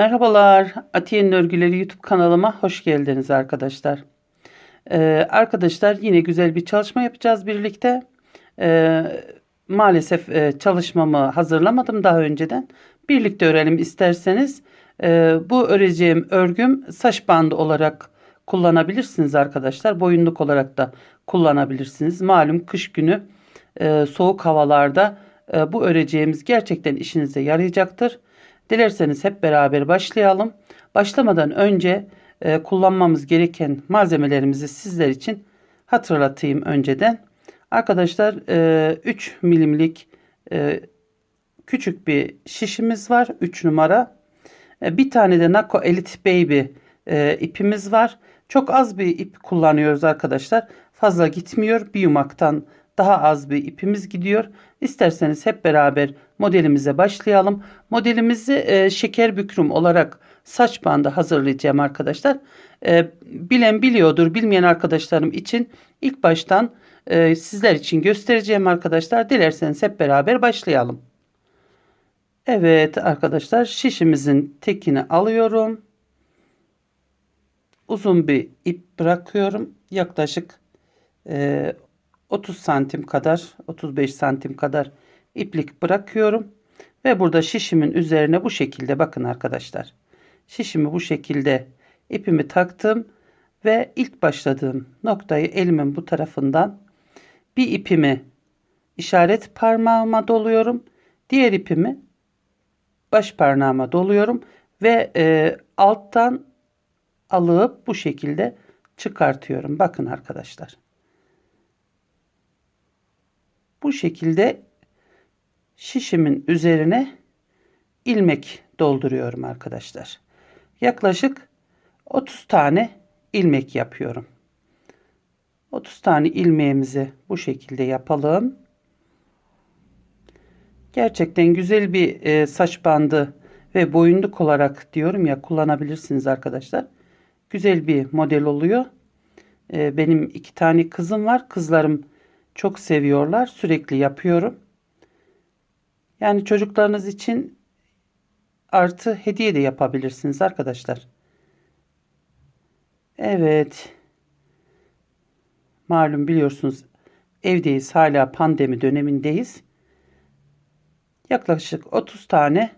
Merhabalar, Atiye'nin Örgüleri YouTube kanalıma hoş geldiniz arkadaşlar. Ee, arkadaşlar yine güzel bir çalışma yapacağız birlikte. Ee, maalesef e, çalışmamı hazırlamadım daha önceden. Birlikte örelim isterseniz. Ee, bu öreceğim örgüm saç bandı olarak kullanabilirsiniz arkadaşlar. Boyunluk olarak da kullanabilirsiniz. Malum kış günü e, soğuk havalarda e, bu öreceğimiz gerçekten işinize yarayacaktır. Dilerseniz hep beraber başlayalım. Başlamadan önce e, kullanmamız gereken malzemelerimizi sizler için hatırlatayım önceden. Arkadaşlar e, 3 milimlik e, küçük bir şişimiz var. 3 numara. E, bir tane de Nako Elite Baby e, ipimiz var. Çok az bir ip kullanıyoruz arkadaşlar. Fazla gitmiyor. Bir yumaktan daha az bir ipimiz gidiyor. İsterseniz hep beraber modelimize başlayalım. Modelimizi e, şeker bükürüm olarak saç bandı hazırlayacağım arkadaşlar. E, bilen biliyordur, bilmeyen arkadaşlarım için ilk baştan e, sizler için göstereceğim arkadaşlar. Dilerseniz hep beraber başlayalım. Evet arkadaşlar şişimizin tekini alıyorum. Uzun bir ip bırakıyorum. Yaklaşık e, 30 santim kadar 35 santim kadar iplik bırakıyorum. Ve burada şişimin üzerine bu şekilde bakın arkadaşlar. Şişimi bu şekilde ipimi taktım. Ve ilk başladığım noktayı elimin bu tarafından bir ipimi işaret parmağıma doluyorum. Diğer ipimi baş parmağıma doluyorum. Ve e, alttan alıp bu şekilde çıkartıyorum. Bakın arkadaşlar. Bu şekilde şişimin üzerine ilmek dolduruyorum arkadaşlar. Yaklaşık 30 tane ilmek yapıyorum. 30 tane ilmeğimizi bu şekilde yapalım. Gerçekten güzel bir e, saç bandı ve boyunluk olarak diyorum ya kullanabilirsiniz arkadaşlar. Güzel bir model oluyor. E, benim iki tane kızım var. Kızlarım çok seviyorlar. Sürekli yapıyorum. Yani çocuklarınız için artı hediye de yapabilirsiniz arkadaşlar. Evet. Malum biliyorsunuz evdeyiz. Hala pandemi dönemindeyiz. Yaklaşık 30 tane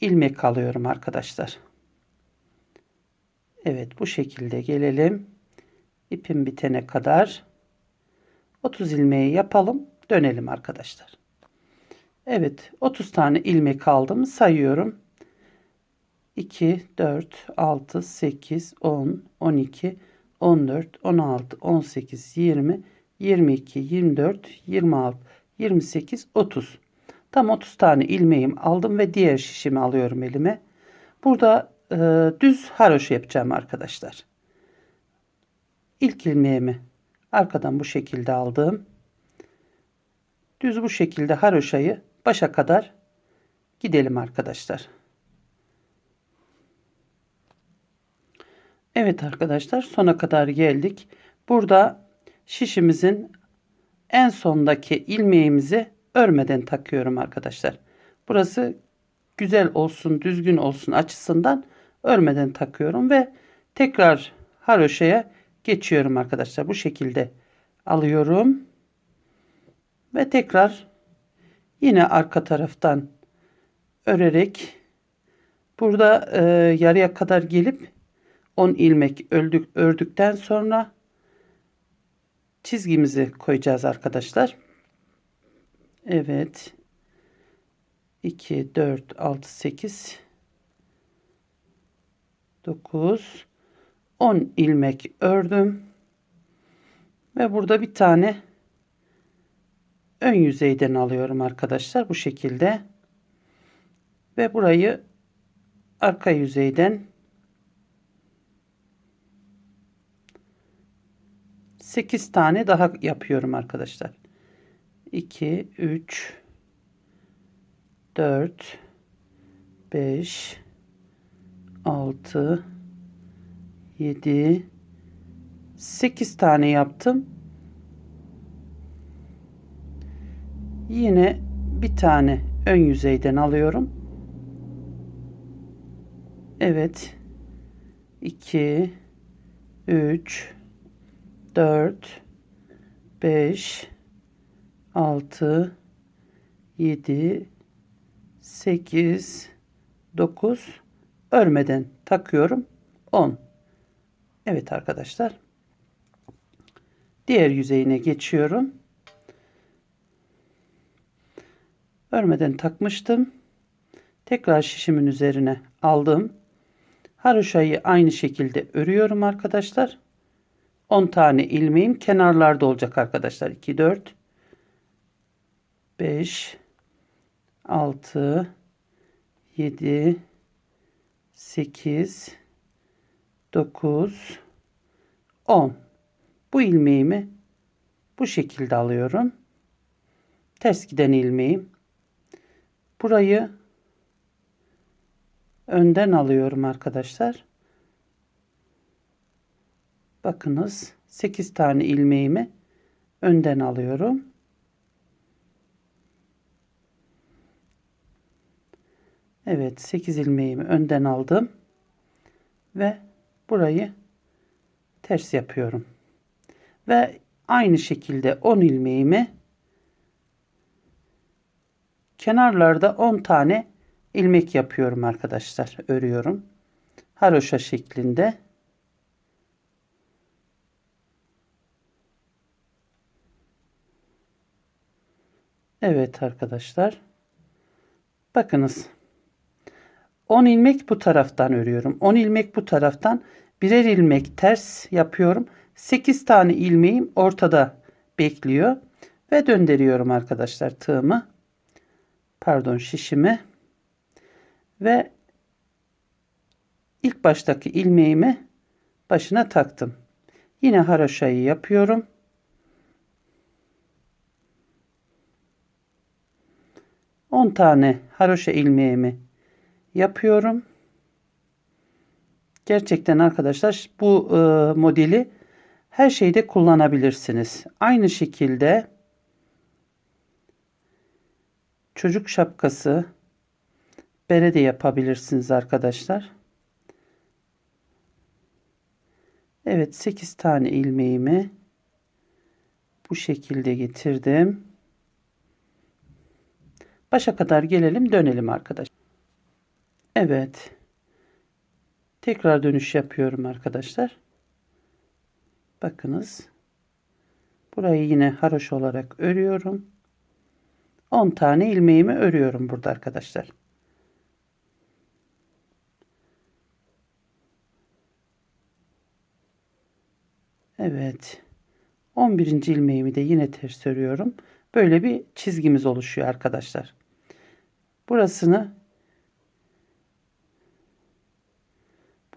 ilmek alıyorum arkadaşlar. Evet bu şekilde gelelim. İpim bitene kadar 30 ilmeği yapalım. Dönelim arkadaşlar. Evet 30 tane ilmek aldım. Sayıyorum. 2, 4, 6, 8, 10, 12, 14, 16, 18, 20, 22, 24, 26, 28, 30. Tam 30 tane ilmeğim aldım ve diğer şişimi alıyorum elime. Burada e, düz haroşa yapacağım arkadaşlar. İlk ilmeğimi arkadan bu şekilde aldım. Düz bu şekilde haroşayı başa kadar gidelim arkadaşlar. Evet arkadaşlar sona kadar geldik. Burada şişimizin en sondaki ilmeğimizi örmeden takıyorum arkadaşlar. Burası güzel olsun, düzgün olsun açısından örmeden takıyorum ve tekrar haroşaya geçiyorum arkadaşlar. Bu şekilde alıyorum. Ve tekrar yine arka taraftan örerek burada e, yarıya kadar gelip 10 ilmek öldük, ördükten sonra çizgimizi koyacağız arkadaşlar. Evet. 2, 4, 6, 8, 9, 10 ilmek ördüm. Ve burada bir tane ön yüzeyden alıyorum arkadaşlar bu şekilde. Ve burayı arka yüzeyden 8 tane daha yapıyorum arkadaşlar. 2 3 4 5 6 7 8 tane yaptım. Yine bir tane ön yüzeyden alıyorum. Evet. 2 3 4 5 6 7 8 9 örmeden takıyorum 10 Evet arkadaşlar. Diğer yüzeyine geçiyorum. Örmeden takmıştım. Tekrar şişimin üzerine aldım. Haroşayı aynı şekilde örüyorum arkadaşlar. 10 tane ilmeğim kenarlarda olacak arkadaşlar. 2 4 5 6 7 8 9 10 bu ilmeğimi bu şekilde alıyorum. Ters giden ilmeğim. Burayı önden alıyorum arkadaşlar. Bakınız 8 tane ilmeğimi önden alıyorum. Evet 8 ilmeğimi önden aldım ve burayı ters yapıyorum. Ve aynı şekilde 10 ilmeğimi kenarlarda 10 tane ilmek yapıyorum arkadaşlar. Örüyorum. Haroşa şeklinde. Evet arkadaşlar. Bakınız. 10 ilmek bu taraftan örüyorum. 10 ilmek bu taraftan birer ilmek ters yapıyorum. 8 tane ilmeğim ortada bekliyor ve döndürüyorum arkadaşlar tığımı. Pardon şişimi ve ilk baştaki ilmeğimi başına taktım. Yine haroşayı yapıyorum. On tane haroşa ilmeğimi yapıyorum. Gerçekten arkadaşlar bu e, modeli her şeyde kullanabilirsiniz. Aynı şekilde çocuk şapkası bere de yapabilirsiniz arkadaşlar. Evet 8 tane ilmeğimi bu şekilde getirdim. Başa kadar gelelim dönelim arkadaşlar. Evet. Tekrar dönüş yapıyorum arkadaşlar. Bakınız. Burayı yine haroş olarak örüyorum. 10 tane ilmeğimi örüyorum burada arkadaşlar. Evet. 11. ilmeğimi de yine ters örüyorum. Böyle bir çizgimiz oluşuyor arkadaşlar. Burasını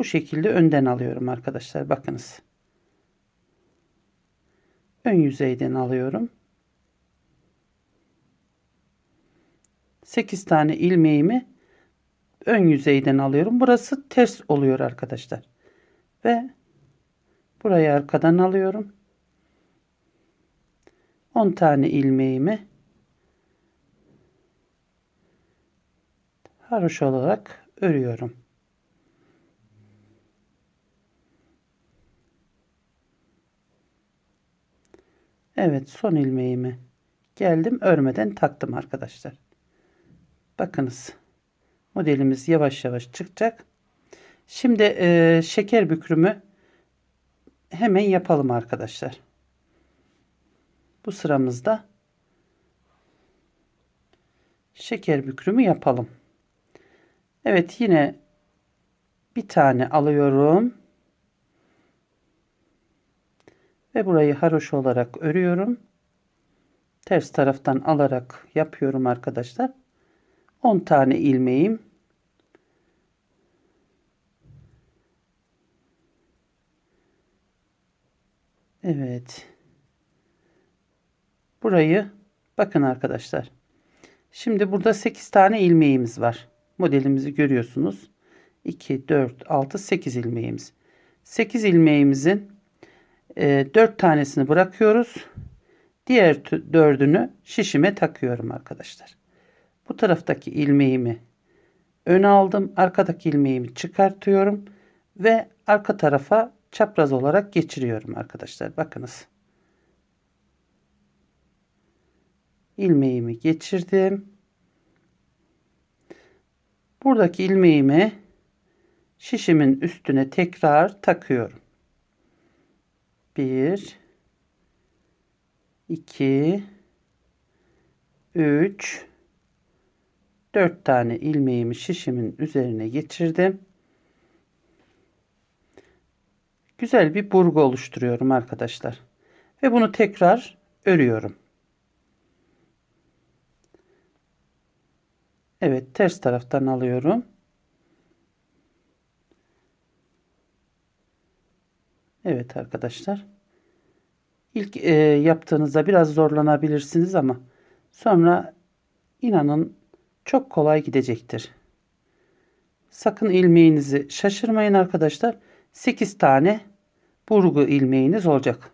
bu şekilde önden alıyorum arkadaşlar. Bakınız. Ön yüzeyden alıyorum. 8 tane ilmeğimi ön yüzeyden alıyorum. Burası ters oluyor arkadaşlar. Ve burayı arkadan alıyorum. 10 tane ilmeğimi haroş olarak örüyorum. Evet son ilmeğimi geldim örmeden taktım arkadaşlar. Bakınız modelimiz yavaş yavaş çıkacak. Şimdi e, şeker bükrümü hemen yapalım arkadaşlar. Bu sıramızda şeker bükrümü yapalım. Evet yine bir tane alıyorum. Ve burayı haroş olarak örüyorum. Ters taraftan alarak yapıyorum arkadaşlar. 10 tane ilmeğim. Evet. Burayı bakın arkadaşlar. Şimdi burada 8 tane ilmeğimiz var. Modelimizi görüyorsunuz. 2, 4, 6, 8 ilmeğimiz. 8 ilmeğimizin 4 tanesini bırakıyoruz. Diğer dördünü şişime takıyorum arkadaşlar. Bu taraftaki ilmeğimi öne aldım. Arkadaki ilmeğimi çıkartıyorum ve arka tarafa çapraz olarak geçiriyorum arkadaşlar. Bakınız. ilmeğimi geçirdim. Buradaki ilmeğimi şişimin üstüne tekrar takıyorum. 1 2 3 4 tane ilmeğimi şişimin üzerine geçirdim. Güzel bir burgu oluşturuyorum arkadaşlar. Ve bunu tekrar örüyorum. Evet ters taraftan alıyorum. Evet arkadaşlar. İlk e, yaptığınızda biraz zorlanabilirsiniz ama sonra inanın çok kolay gidecektir. Sakın ilmeğinizi şaşırmayın arkadaşlar. 8 tane burgu ilmeğiniz olacak.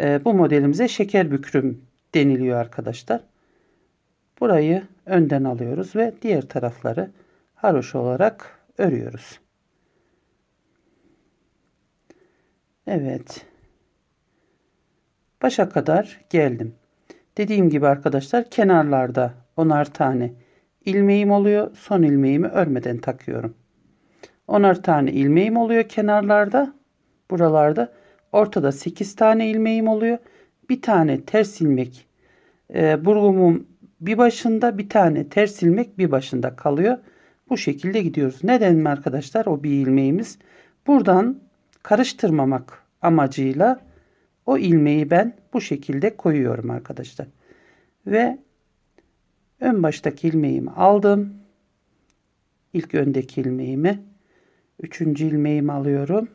E, bu modelimize şeker bükürüm deniliyor arkadaşlar. Burayı önden alıyoruz ve diğer tarafları haroş olarak örüyoruz. Evet. Başa kadar geldim. Dediğim gibi arkadaşlar kenarlarda onar tane ilmeğim oluyor. Son ilmeğimi örmeden takıyorum. Onar tane ilmeğim oluyor kenarlarda. Buralarda. Ortada 8 tane ilmeğim oluyor. Bir tane ters ilmek e, burgumun bir başında bir tane ters ilmek bir başında kalıyor. Bu şekilde gidiyoruz. Neden mi arkadaşlar o bir ilmeğimiz? Buradan karıştırmamak amacıyla o ilmeği ben bu şekilde koyuyorum arkadaşlar. Ve ön baştaki ilmeğimi aldım. İlk öndeki ilmeğimi. Üçüncü ilmeğimi alıyorum.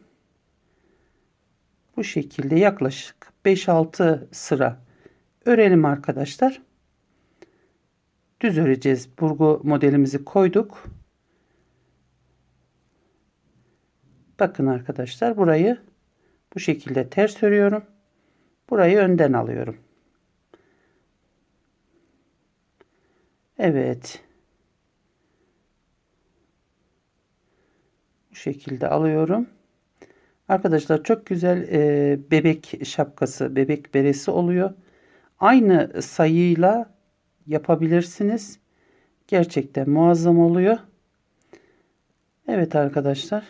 Bu şekilde yaklaşık 5-6 sıra örelim arkadaşlar düz öreceğiz. Burgu modelimizi koyduk. Bakın arkadaşlar burayı bu şekilde ters örüyorum. Burayı önden alıyorum. Evet. Bu şekilde alıyorum. Arkadaşlar çok güzel e, bebek şapkası, bebek beresi oluyor. Aynı sayıyla yapabilirsiniz. Gerçekten muazzam oluyor. Evet arkadaşlar.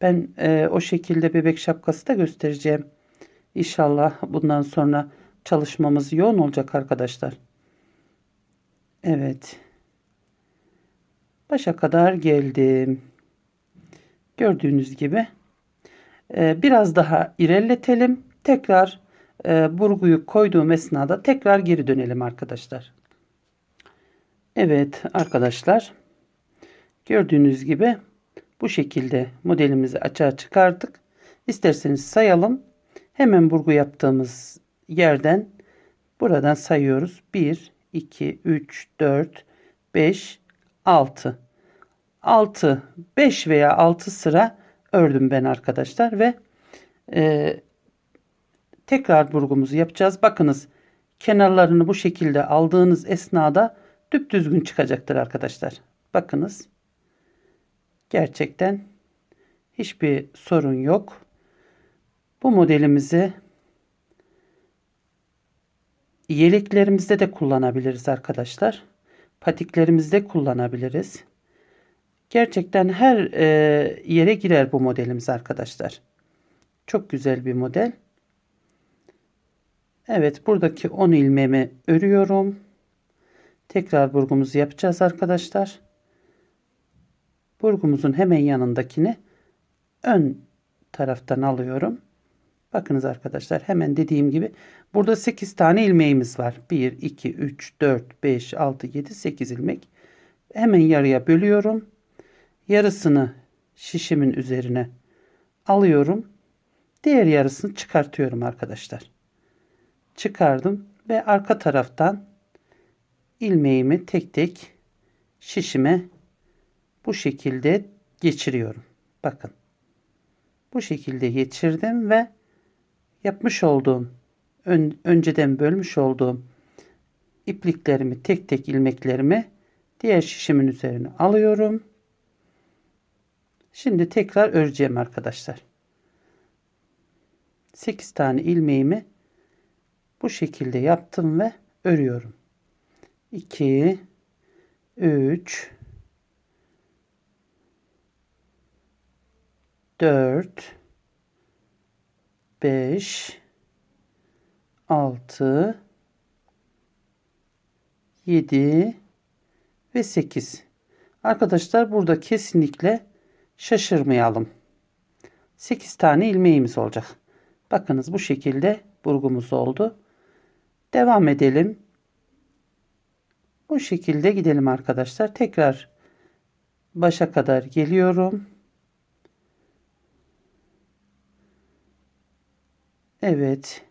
Ben e, o şekilde bebek şapkası da göstereceğim. İnşallah bundan sonra çalışmamız yoğun olacak arkadaşlar. Evet. Başa kadar geldim. Gördüğünüz gibi. E, biraz daha ilerletelim. Tekrar e, burguyu koyduğum esnada tekrar geri dönelim arkadaşlar. Evet arkadaşlar gördüğünüz gibi bu şekilde modelimizi açığa çıkardık. İsterseniz sayalım. Hemen burgu yaptığımız yerden buradan sayıyoruz. 1, 2, 3, 4, 5, 6. 6, 5 veya 6 sıra ördüm ben arkadaşlar ve e, tekrar burgumuzu yapacağız. Bakınız kenarlarını bu şekilde aldığınız esnada düzgün çıkacaktır arkadaşlar. Bakınız. Gerçekten hiçbir sorun yok. Bu modelimizi yeleklerimizde de kullanabiliriz arkadaşlar. Patiklerimizde kullanabiliriz. Gerçekten her e, yere girer bu modelimiz arkadaşlar. Çok güzel bir model. Evet buradaki 10 ilmeğimi örüyorum. Tekrar burgumuzu yapacağız arkadaşlar. Burgumuzun hemen yanındakini ön taraftan alıyorum. Bakınız arkadaşlar hemen dediğim gibi burada 8 tane ilmeğimiz var. 1, 2, 3, 4, 5, 6, 7, 8 ilmek. Hemen yarıya bölüyorum. Yarısını şişimin üzerine alıyorum. Diğer yarısını çıkartıyorum arkadaşlar çıkardım ve arka taraftan ilmeğimi tek tek şişime bu şekilde geçiriyorum. Bakın. Bu şekilde geçirdim ve yapmış olduğum ön, önceden bölmüş olduğum ipliklerimi tek tek ilmeklerimi diğer şişimin üzerine alıyorum. Şimdi tekrar öreceğim arkadaşlar. 8 tane ilmeğimi bu şekilde yaptım ve örüyorum. 2 3 4 5 6 7 ve 8. Arkadaşlar burada kesinlikle şaşırmayalım. 8 tane ilmeğimiz olacak. Bakınız bu şekilde burgumuz oldu. Devam edelim. Bu şekilde gidelim arkadaşlar. Tekrar başa kadar geliyorum. Evet.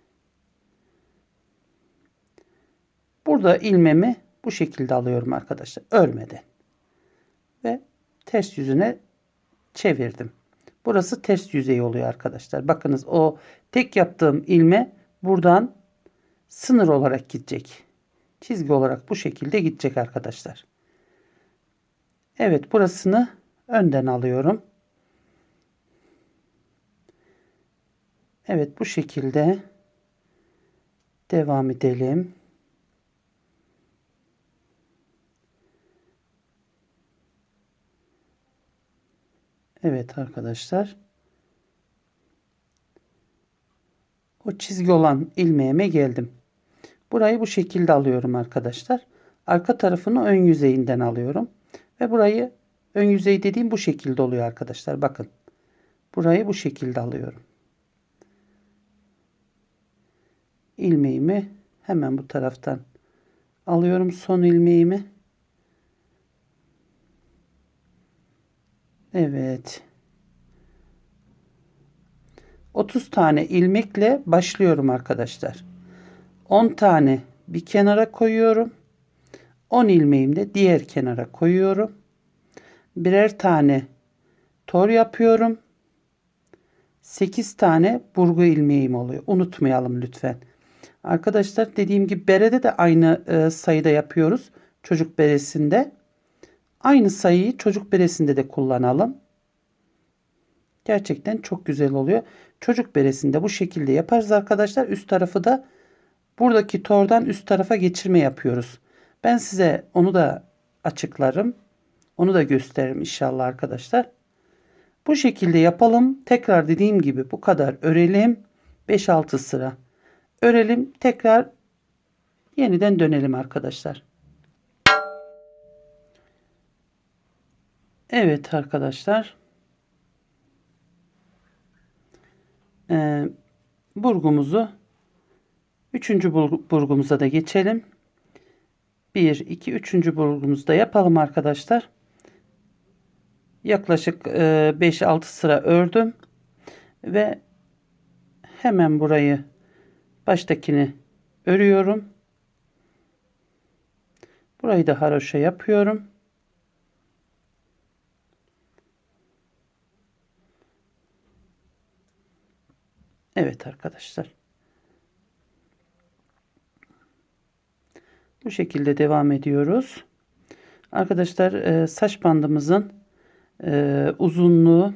Burada ilmemi bu şekilde alıyorum arkadaşlar. Örmeden. Ve ters yüzüne çevirdim. Burası ters yüzey oluyor arkadaşlar. Bakınız o tek yaptığım ilme buradan sınır olarak gidecek. Çizgi olarak bu şekilde gidecek arkadaşlar. Evet burasını önden alıyorum. Evet bu şekilde devam edelim. Evet arkadaşlar. O çizgi olan ilmeğime geldim. Burayı bu şekilde alıyorum arkadaşlar. Arka tarafını ön yüzeyinden alıyorum. Ve burayı ön yüzey dediğim bu şekilde oluyor arkadaşlar. Bakın. Burayı bu şekilde alıyorum. İlmeğimi hemen bu taraftan alıyorum son ilmeğimi. Evet. 30 tane ilmekle başlıyorum arkadaşlar. 10 tane bir kenara koyuyorum. 10 ilmeğimi de diğer kenara koyuyorum. Birer tane tor yapıyorum. 8 tane burgu ilmeğim oluyor. Unutmayalım lütfen. Arkadaşlar dediğim gibi berede de aynı e, sayıda yapıyoruz. Çocuk beresinde. Aynı sayıyı çocuk beresinde de kullanalım. Gerçekten çok güzel oluyor. Çocuk beresinde bu şekilde yaparız arkadaşlar. Üst tarafı da buradaki tordan üst tarafa geçirme yapıyoruz. Ben size onu da açıklarım. Onu da gösteririm inşallah arkadaşlar. Bu şekilde yapalım. Tekrar dediğim gibi bu kadar örelim. 5-6 sıra örelim. Tekrar yeniden dönelim arkadaşlar. Evet arkadaşlar. Ee, burgumuzu üçüncü burgumuza da geçelim. 1, 2, 3. burgumuzu da yapalım arkadaşlar. Yaklaşık 5-6 sıra ördüm. Ve hemen burayı baştakini örüyorum. Burayı da haroşa yapıyorum. Evet arkadaşlar. Bu şekilde devam ediyoruz. Arkadaşlar e, saç bandımızın e, uzunluğu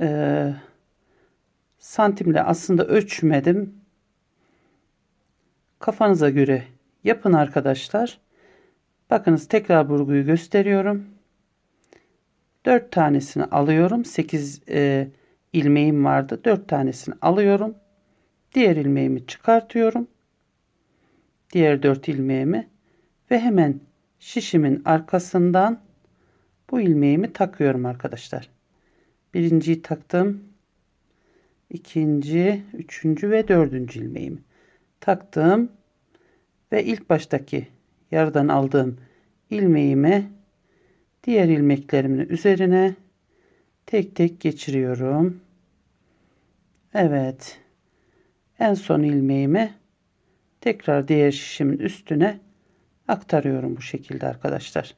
e, santimle aslında ölçmedim. Kafanıza göre yapın arkadaşlar. Bakınız tekrar burguyu gösteriyorum. 4 tanesini alıyorum. 8 e, ilmeğim vardı. 4 tanesini alıyorum. Diğer ilmeğimi çıkartıyorum. Diğer 4 ilmeğimi ve hemen şişimin arkasından bu ilmeğimi takıyorum arkadaşlar. Birinciyi taktım. ikinci, üçüncü ve dördüncü ilmeğimi taktım ve ilk baştaki yarıdan aldığım ilmeğimi diğer ilmeklerimin üzerine tek tek geçiriyorum. Evet. En son ilmeğimi tekrar diğer şişimin üstüne aktarıyorum bu şekilde arkadaşlar.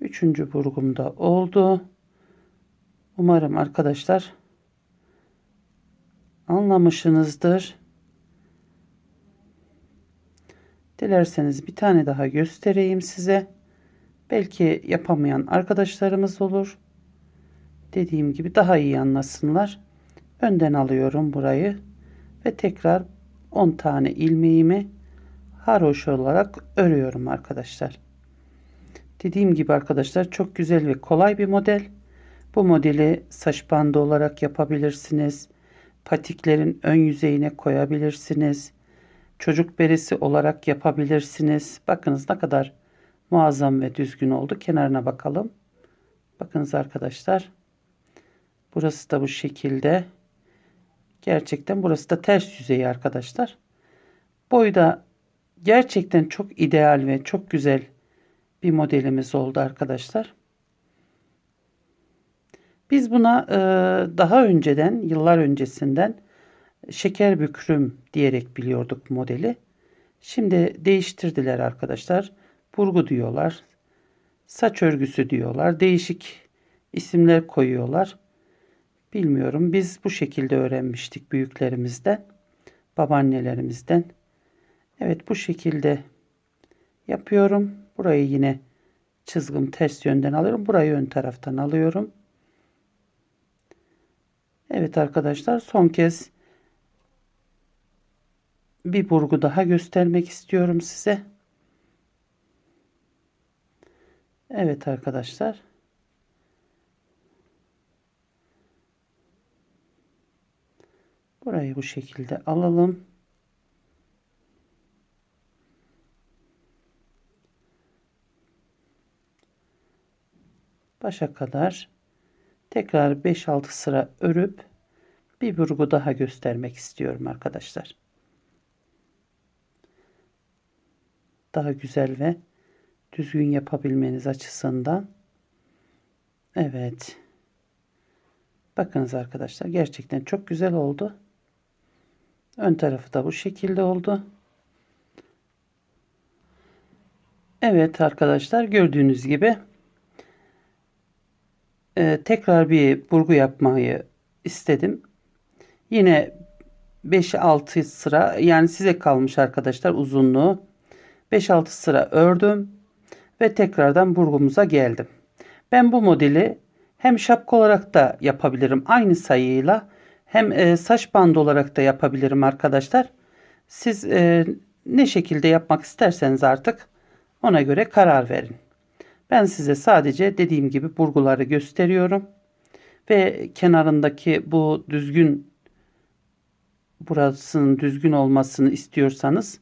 Üçüncü burgumda oldu. Umarım arkadaşlar anlamışsınızdır. Dilerseniz bir tane daha göstereyim size. Belki yapamayan arkadaşlarımız olur. Dediğim gibi daha iyi anlasınlar. Önden alıyorum burayı ve tekrar 10 tane ilmeğimi haroş olarak örüyorum arkadaşlar. Dediğim gibi arkadaşlar çok güzel ve kolay bir model. Bu modeli saç bandı olarak yapabilirsiniz. Patiklerin ön yüzeyine koyabilirsiniz. Çocuk beresi olarak yapabilirsiniz. Bakınız ne kadar muazzam ve düzgün oldu. Kenarına bakalım. Bakınız arkadaşlar. Burası da bu şekilde. Gerçekten burası da ters yüzeyi arkadaşlar. Boyu da gerçekten çok ideal ve çok güzel bir modelimiz oldu arkadaşlar. Biz buna e, daha önceden, yıllar öncesinden şeker bükrüm diyerek biliyorduk modeli. Şimdi değiştirdiler arkadaşlar. Burgu diyorlar. Saç örgüsü diyorlar. Değişik isimler koyuyorlar. Bilmiyorum. Biz bu şekilde öğrenmiştik büyüklerimizden, babaannelerimizden. Evet bu şekilde yapıyorum. Burayı yine çizgim ters yönden alıyorum. Burayı ön taraftan alıyorum. Evet arkadaşlar son kez bir burgu daha göstermek istiyorum size. Evet arkadaşlar. Burayı bu şekilde alalım. Başa kadar tekrar 5-6 sıra örüp bir burgu daha göstermek istiyorum arkadaşlar. Daha güzel ve düzgün yapabilmeniz açısından. Evet. Bakınız arkadaşlar gerçekten çok güzel oldu. Ön tarafı da bu şekilde oldu. Evet arkadaşlar gördüğünüz gibi e, tekrar bir burgu yapmayı istedim. Yine 5-6 sıra yani size kalmış arkadaşlar uzunluğu. 5-6 sıra ördüm ve tekrardan burgumuza geldim. Ben bu modeli hem şapka olarak da yapabilirim aynı sayıyla hem e, saç bandı olarak da yapabilirim arkadaşlar. Siz e, ne şekilde yapmak isterseniz artık ona göre karar verin. Ben size sadece dediğim gibi burguları gösteriyorum. Ve kenarındaki bu düzgün burasının düzgün olmasını istiyorsanız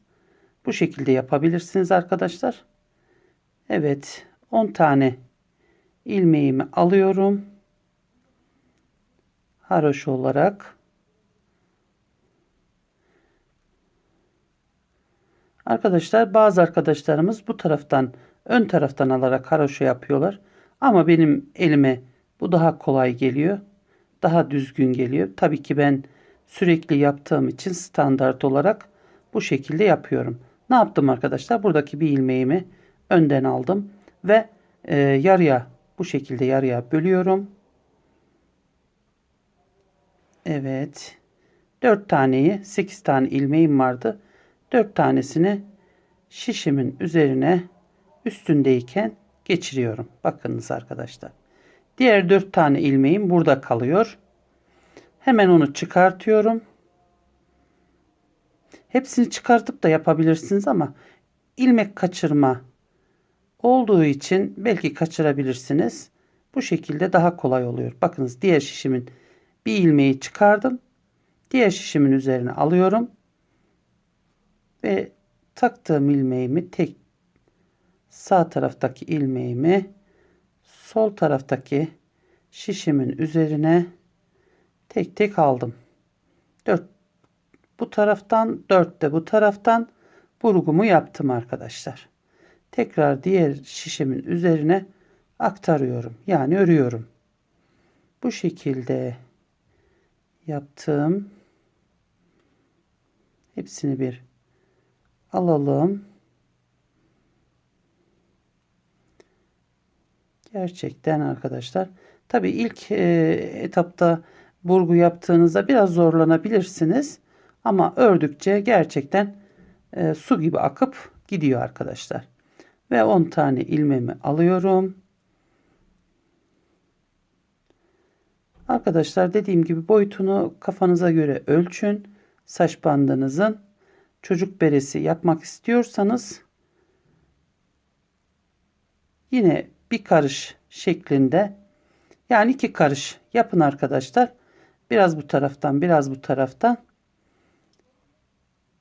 bu şekilde yapabilirsiniz arkadaşlar. Evet 10 tane ilmeğimi alıyorum. Haroş olarak Arkadaşlar bazı arkadaşlarımız bu taraftan ön taraftan alarak haroşa yapıyorlar. Ama benim elime bu daha kolay geliyor. Daha düzgün geliyor. Tabii ki ben sürekli yaptığım için standart olarak bu şekilde yapıyorum. Ne yaptım arkadaşlar? Buradaki bir ilmeğimi önden aldım ve e, yarıya bu şekilde yarıya bölüyorum. Evet. 4 taneyi 8 tane ilmeğim vardı. 4 tanesini şişimin üzerine üstündeyken geçiriyorum. Bakınız arkadaşlar. Diğer 4 tane ilmeğim burada kalıyor. Hemen onu çıkartıyorum. Hepsini çıkartıp da yapabilirsiniz ama ilmek kaçırma olduğu için belki kaçırabilirsiniz. Bu şekilde daha kolay oluyor. Bakınız diğer şişimin bir ilmeği çıkardım. Diğer şişimin üzerine alıyorum. Ve taktığım ilmeğimi tek sağ taraftaki ilmeğimi sol taraftaki şişimin üzerine tek tek aldım. 4 bu taraftan 4 de bu taraftan burgumu yaptım arkadaşlar. Tekrar diğer şişimin üzerine aktarıyorum. Yani örüyorum. Bu şekilde yaptım. Hepsini bir alalım. Gerçekten arkadaşlar. Tabi ilk e, etapta burgu yaptığınızda biraz zorlanabilirsiniz. Ama ördükçe gerçekten e, su gibi akıp gidiyor arkadaşlar. Ve 10 tane ilmemi alıyorum. Arkadaşlar dediğim gibi boyutunu kafanıza göre ölçün. Saç bandınızın çocuk beresi yapmak istiyorsanız yine bir karış şeklinde yani iki karış yapın arkadaşlar. Biraz bu taraftan biraz bu taraftan.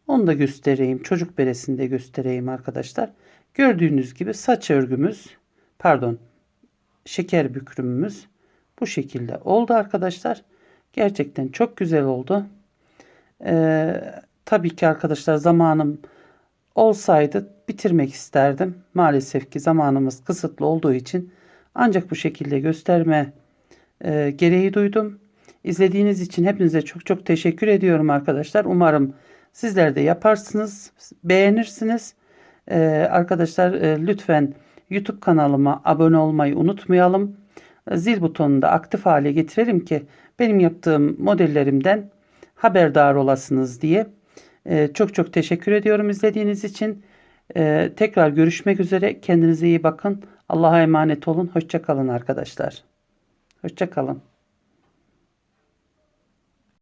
Onu da göstereyim. Çocuk beresini de göstereyim arkadaşlar. Gördüğünüz gibi saç örgümüz pardon şeker bükrümümüz bu şekilde oldu arkadaşlar. Gerçekten çok güzel oldu. Ee, tabii ki arkadaşlar zamanım olsaydı bitirmek isterdim. Maalesef ki zamanımız kısıtlı olduğu için ancak bu şekilde gösterme e, gereği duydum. İzlediğiniz için hepinize çok çok teşekkür ediyorum arkadaşlar. Umarım sizler de yaparsınız, beğenirsiniz. Ee, arkadaşlar e, lütfen YouTube kanalıma abone olmayı unutmayalım. Zil butonunu da aktif hale getirelim ki benim yaptığım modellerimden haberdar olasınız diye. Ee, çok çok teşekkür ediyorum izlediğiniz için. Ee, tekrar görüşmek üzere. Kendinize iyi bakın. Allah'a emanet olun. Hoşçakalın arkadaşlar. Hoşçakalın.